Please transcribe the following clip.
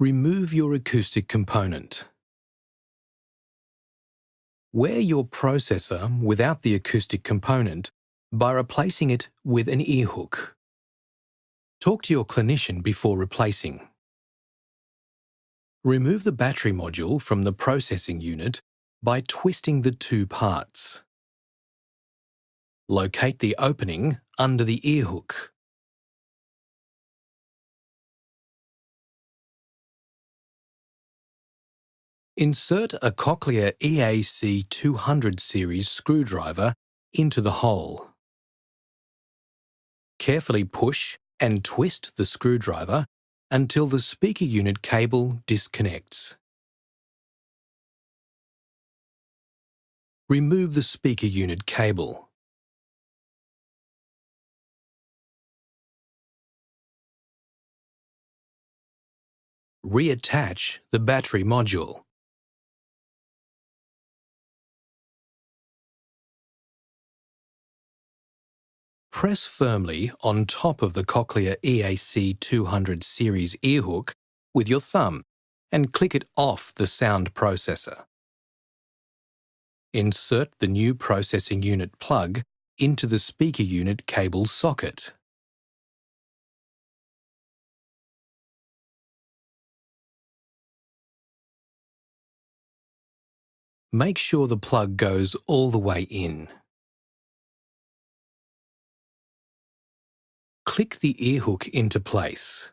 Remove your acoustic component. Wear your processor without the acoustic component by replacing it with an earhook. Talk to your clinician before replacing. Remove the battery module from the processing unit by twisting the two parts. Locate the opening under the earhook. Insert a Cochlear EAC 200 series screwdriver into the hole. Carefully push and twist the screwdriver until the speaker unit cable disconnects. Remove the speaker unit cable. Reattach the battery module. Press firmly on top of the Cochlear EAC 200 series earhook with your thumb and click it off the sound processor. Insert the new processing unit plug into the speaker unit cable socket. Make sure the plug goes all the way in. Click the earhook into place.